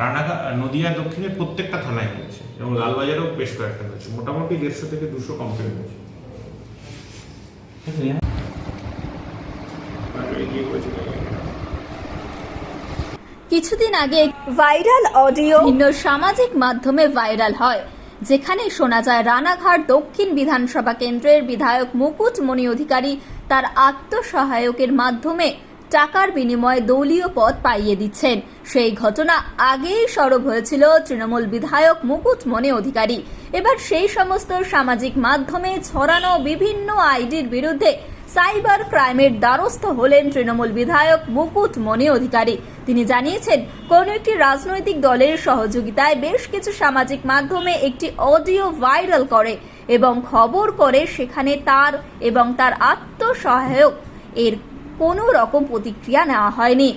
রানাঘাট, নদিয়া দক্ষিণের প্রত্যেকটা থানায় হয়েছে এবং লালবাজারেও বেশ কয়েকটা হয়েছে। মোটামুটি দেড়শো থেকে দুশো কমপ্লেন হয়েছে। কিছুদিন আগে ভাইরাল অডিও ভিন্ন সামাজিক মাধ্যমে ভাইরাল হয়, যেখানে শোনা যায় রানাঘাট দক্ষিণ বিধানসভা কেন্দ্রের বিধায়ক মুকুট মণি অধিকারী তার আত্মসহায়কের মাধ্যমে টাকার বিনিময়ে দলীয় পদ পাইয়ে দিচ্ছেন। সেই ঘটনা আগেই সরব হয়েছিল তৃণমূল বিধায়ক মুকুট মণি অধিকারী। এবার সেই সমস্ত সামাজিক মাধ্যমে ছড়ানো বিভিন্ন আইডির বিরুদ্ধে সাইবার ক্রাইমের দ্বারস্থ হলেন তৃণমূল বিধায়ক মুকুট মনি অধিকারী। তিনি জানিয়েছেন, কোন একটি রাজনৈতিক দলের সহযোগিতায় বেশ কিছু সামাজিক মাধ্যমে একটি অডিও ভাইরাল করে এবং খবর করে সেখানে তার এবং তার আত্মসহায়ক এর কোনো রকম প্রতিক্রিয়া নেওয়া হয়নি।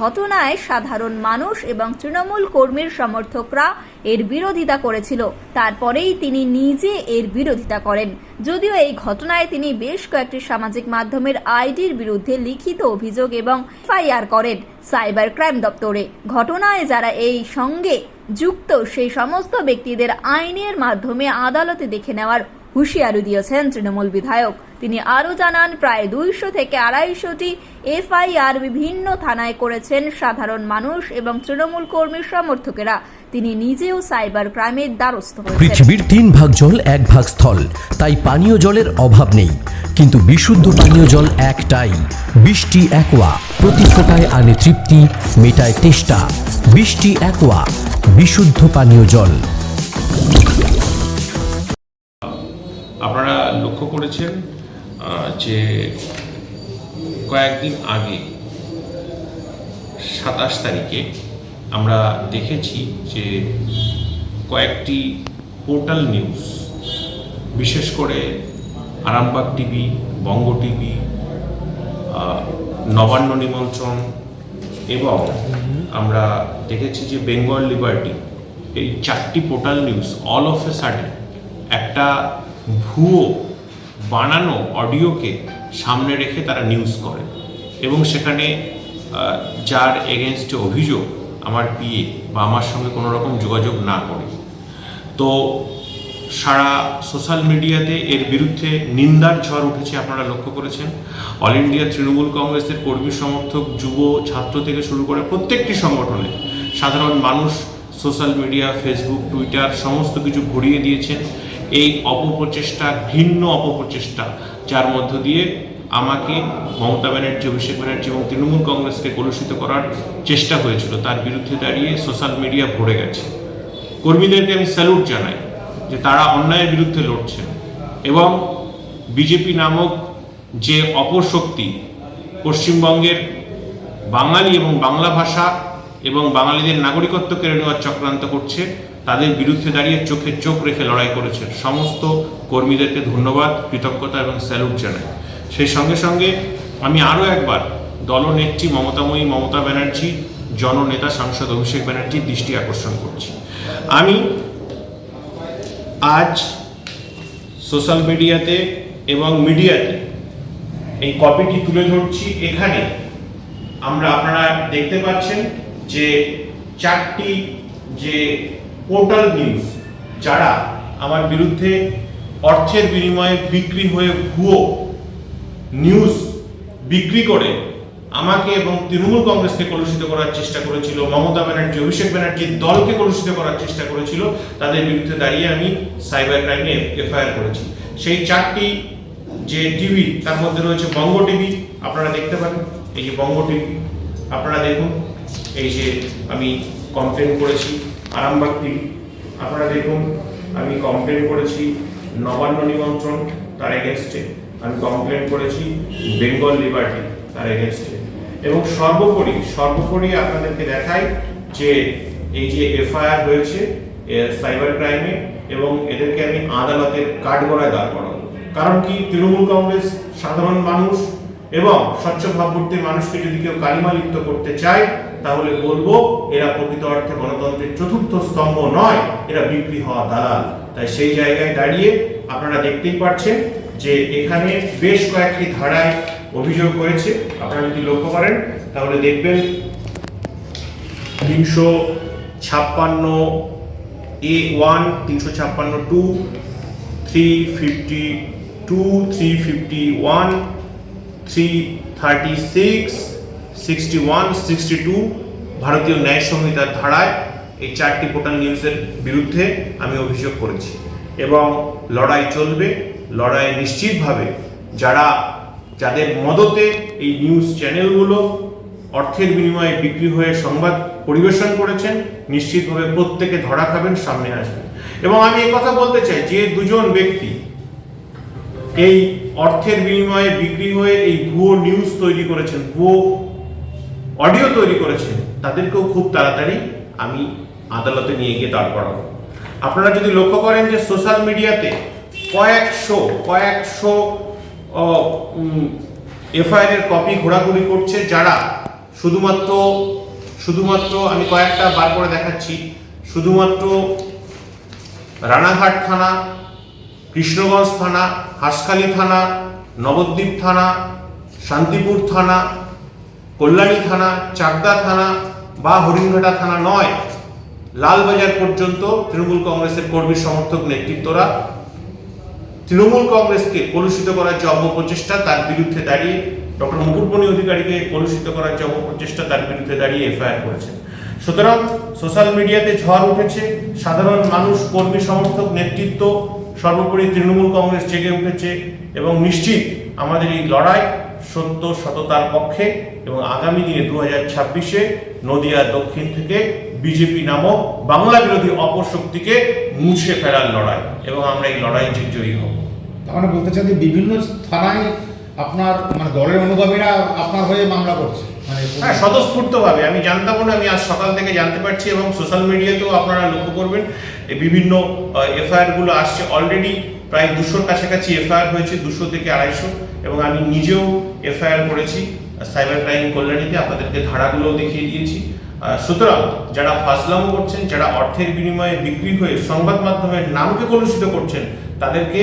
ঘটনায় সাধারণ মানুষ এবং তৃণমূল কর্মীর সমর্থকরা এর বিরোধিতা করেছিল। তারপরেই তিনি নিজে এর বিরোধিতা করেন। যদিও এই ঘটনায় তিনি বেশ কয়েকটি সামাজিক মাধ্যমের আইডির বিরুদ্ধে লিখিত অভিযোগ এবং এফআইআর করেন সাইবার ক্রাইম দপ্তরে। ঘটনায় যারা এই সঙ্গে যুক্ত, সেই সমস্ত ব্যক্তিদের আইনের মাধ্যমে আদালতে দেখে নেওয়ার হুঁশিয়ারি দিয়েছেন তৃণমূল বিধায়ক। তিনি আরও জানান, প্রায় দুইশো থেকে আড়াইশোটি এফআইআর বিভিন্ন থানায় করেছেন সাধারণ মানুষ এবং তৃণমূল কর্মীর সমর্থকেরা। তিনি নিজেও সাইবার ক্রাইমের দ্বারস্থ পৃথিবীর তিন ভাগ জল এক ভাগ স্থল, তাই পানীয় জলের অভাব নেই। কিন্তু বিশুদ্ধ পানীয় জল একটাই, বৃষ্টি একোয়া। প্রতি ফোটায় আনে তৃপ্তি, মেটায় তেষ্টা। বৃষ্টি একোয়া, বিশুদ্ধ পানীয় জল। আপনারা লক্ষ্য করেছেন যে কয়েকদিন আগে, সাতাশ তারিখে আমরা দেখেছি যে কয়েকটি পোর্টাল নিউজ, বিশেষ করে আরামবাগ টিভি, বঙ্গ টিভি নবান্ন নিমন্ত্রণ এবং আমরা দেখেছি যে বেঙ্গল লিবার্টি, এই চারটি portal news all of a sudden একটা ভুয়ো বানানো অডিওকে সামনে রেখে তারা নিউজ করে। এবং সেখানে যার এগেনস্টে অভিযোগ আমার পিএ বা আমার সঙ্গে কোনো রকম যোগাযোগ না করে। তো সারা সোশ্যাল মিডিয়াতে এর বিরুদ্ধে নিন্দার ঝড় উঠেছে আপনারা লক্ষ্য করেছেন। অল ইন্ডিয়া তৃণমূল কংগ্রেসের কর্মী সমর্থক, যুব, ছাত্র থেকে শুরু করে প্রত্যেকটি সংগঠনে সাধারণ মানুষ সোশ্যাল মিডিয়া ফেসবুক টুইটার সমস্ত কিছু ভরিয়ে দিয়েছেন। এই অপপ্রচেষ্টা, ঘৃণ্য অপপ্রচেষ্টা, যার মধ্য দিয়ে আমাকে মমতা ব্যানার্জি, অভিষেক ব্যানার্জি এবং তৃণমূল কংগ্রেসকে কলুষিত করার চেষ্টা হয়েছিল। তার বিরুদ্ধে দাঁড়িয়ে সোশ্যাল মিডিয়া ভরে গেছে। কর্মীদেরকে আমি স্যালুট জানাই যে তারা অন্যায়ের বিরুদ্ধে লড়ছেন এবং বিজেপি নামক যে অপশক্তি পশ্চিমবঙ্গের বাঙালি এবং বাংলা ভাষা এবং বাঙালিদের নাগরিকত্ব কেড়ে নেওয়ার চক্রান্ত করছে তাদের বিরুদ্ধে দাঁড়িয়ে চোখে চোখ রেখে লড়াই করেছে সমস্ত কর্মীদেরকে ধন্যবাদ, কৃতজ্ঞতা এবং স্যালুট জানাই। সেই সঙ্গে সঙ্গে আমি আরও একবার দলনেত্রী মমতাময়ী মমতা ব্যানার্জি, জননেতা সাংসদ অভিষেক ব্যানার্জির দৃষ্টি আকর্ষণ করছি। আমি আজ সোশ্যাল মিডিয়াতে এবং মিডিয়াতে এই কপিটি তুলে ধরছি। এখানে আমরা আপনারা দেখতে পাচ্ছেন যে চারটি যে পোর্টাল নিউজ, যারা আমার বিরুদ্ধে অর্থের বিনিময়ে বিক্রি হয়ে ভুয়ো নিউজ বিক্রি করে আমাকে এবং তৃণমূল কংগ্রেসকে কলুষিত করার চেষ্টা করেছিল, মমতা ব্যানার্জি, অভিষেক ব্যানার্জির দলকে কলুষিত করার চেষ্টা করেছিল, তাদের বিরুদ্ধে দাঁড়িয়ে আমি সাইবার ক্রাইমে এফআইআর করেছি। সেই চারটি যে টিভি, তার মধ্যে রয়েছে বঙ্গ টিভি, আপনারা দেখতে পারেন। এই যে বঙ্গ টিভি, আপনারা দেখুন। এই যে আমি কমপ্লেন করেছি। আরামবাগ আপনারা দেখুন, আমি কমপ্লেন করেছি নবান্ন নিমন্ত্রণ, তার এগেনস্টে আমি কমপ্লেন করেছি বেঙ্গল লিবার্টি তার এগেনস্টে এবং সর্বোপরি সর্বোপরি আপনাদেরকে দেখাই যে, এই যে এফআইআর হয়েছে সাইবার ক্রাইমে এবং এদেরকে আমি আদালতের কাঠগড়ায় দাঁড় করাবো। কারণ কি? তৃণমূল কংগ্রেস সাধারণ মানুষ এবং স্বচ্ছ ভাবমূর্তির মানুষকে যদি কেউ কালিমা লিপ্ত করতে চায়, তাহলে বলব, এরা প্রকৃত অর্থে গণতন্ত্রের চতুর্থ স্তম্ভ নয়, এরা বিক্রি হওয়া দালাল। তাই সেই জায়গায় দাঁড়িয়ে আপনারা দেখতেই পাচ্ছেন যে এখানে বেশ কয়েকটি ধারায় অভিযোগ হয়েছে আপনারা যদি লক্ষ্য করেন, তাহলে দেখবেন তিনশো ছাপ্পান্ন এ ওয়ান, তিনশো ছাপ্পান্ন two, three fifty two, three fifty one three thirty six sixty one sixty two ভারতীয় ন্যায় সংহিতার ধারায় এই চারটি পোর্টাল নিউজের বিরুদ্ধে আমি অভিযোগ করেছি। এবং লড়াই চলবে, লড়াই নিশ্চিতভাবে যারা, যাদের মদতে এই নিউজ চ্যানেলগুলো অর্থের বিনিময়ে বিক্রি হয়ে সংবাদ পরিবেশন করেছেন, নিশ্চিতভাবে প্রত্যেকে ধরা খাবেন, সামনে আসবেন এবং আমি কথা বলতে চাই যে দুজন ব্যক্তি এই অর্থের বিনিময়ে বিক্রি হয়ে এই ভুয়ো নিউজ তৈরি করেছেন, ভুয়ো অডিও তৈরি করেছেন, তাদেরকেও খুব তাড়াতাড়ি আমি আদালতে নিয়ে গিয়ে দাঁড় করাবো। আপনারা যদি লক্ষ্য করেন যে সোশ্যাল মিডিয়াতে কয়েকশো কয়েকশো এফআইআর এর কপি ঘোরাঘুরি করছে যারা শুধুমাত্র শুধুমাত্র আমি কয়েকটা বার করে দেখাচ্ছি, শুধুমাত্র রানাঘাট থানা কৃষ্ণগঞ্জ থানা, হাঁসখালী থানা, নবদ্বীপ থানা, শান্তিপুর থানা, কল্যাণী থানা, চাকদা থানা বা হরিণঘাটা থানা নয়। লালবাজার পর্যন্ত তৃণমূল কংগ্রেসের কর্মী সমর্থক নেতৃত্বরা তৃণমূল কংগ্রেসকে কলুষিত করার যে অপপ্রচেষ্টা, তার বিরুদ্ধে দাঁড়িয়ে ডক্টর মুকুটমণি অধিকারীকে কলুষিত করার যে অপপ্রচেষ্টা, তার বিরুদ্ধে দাঁড়িয়ে এফআইআর করেছেন। সুতরাং সোশ্যাল মিডিয়াতে ঝড় উঠেছে। সাধারণ মানুষ, কর্মী সমর্থক নেতৃত্ব সর্বোপরি তৃণমূল কংগ্রেস জেগে উঠেছে এবং নিশ্চিত আমাদের এই লড়াই সত্য সততার পক্ষে এবং আগামী দিনে দু হাজার ছাব্বিশে নদিয়া দক্ষিণ থেকে বিজেপি নামক বাংলা বিরোধী অপশক্তিকে মুছে ফেলার লড়াই এবং আমরা এই লড়াই জয়ী হব। তার মানে বলতে চাই বিভিন্ন থানায় আপনার মানে দলের অনুগামীরা আপনার হয়ে মামলা করছে। মানে হ্যাঁ স্বতঃস্ফূর্তভাবে। আমি জানতাম না, আমি আজ সকাল থেকে জানতে পারছি এবং সোশ্যাল মিডিয়াতেও আপনারা লক্ষ্য করবেন বিভিন্ন এফআইআরগুলো আসছে। অলরেডি প্রায় দুশোর কাছাকাছি এফআইআর হয়েছে, দুশো থেকে আড়াইশো। এবং আমি নিজেও এফআইআর করেছি, সাইবার ক্রাইম কল্যাণীতে। আপনাদেরকে ধারাগুলো দেখিয়ে দিয়েছি। সুতরাং যারা ফাজলামো করছেন, যারা অর্থের বিনিময়ে বিক্রি হয়ে সংবাদ মাধ্যমের নামকে কলুষিত করছেন, তাদেরকে